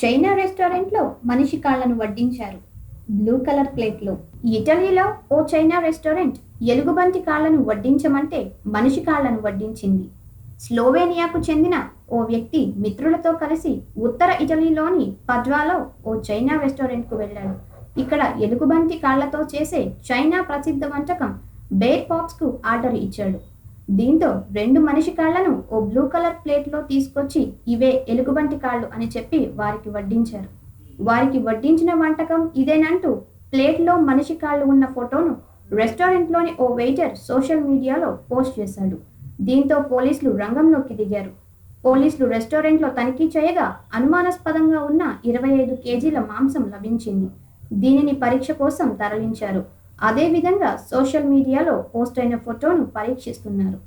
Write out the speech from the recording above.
China రెస్టారెంట్లో మనిషి కాళ్ళను వడ్డించారు. బ్లూ కలర్ ప్లేట్లో. ఇటలీలో ఓ చైనా రెస్టారెంట్ ఎలుగుబంటి కాళ్ళను వడ్డించమంటే మనిషి కాళ్ళను వడ్డించింది. స్లోవేనియాకు చెందిన ఓ వ్యక్తి మిత్రులతో కలిసి ఉత్తర ఇటలీలోని పద్వాలో ఓ చైనా రెస్టారెంట్కు వెళ్ళాడు. ఇక్కడ ఎలుగుబంటి కాళ్ళతో చేసే చైనా ప్రసిద్ధ వంటకం బేర్ పాప్స్కు ఆర్డర్ ఇచ్చాడు. దీంతో రెండు మనిషి కాళ్ళను ఓ బ్లూ కలర్ ప్లేట్లో తీసుకొచ్చి ఇవే ఎలుగుబంటి కాళ్ళు అని చెప్పి వారికి వడ్డించారు. వారికి వడ్డించిన వంటకం ఇదేనంటూ ప్లేట్లో మనిషి కాళ్ళు ఉన్న ఫోటోను రెస్టారెంట్లోని ఓ వెయిటర్ సోషల్ మీడియాలో పోస్ట్ చేశాడు. దీంతో పోలీసులు రంగంలోకి దిగారు. పోలీసులు రెస్టారెంట్లో తనిఖీ చేయగా అనుమానాస్పదంగా ఉన్న ఇరవై ఐదు కేజీల మాంసం లభించింది. దీనిని పరీక్ష కోసం తరలించారు. అదేవిధంగా సోషల్ మీడియాలో పోస్ట్ అయిన ఫోటోను పరీక్షిస్తున్నారు.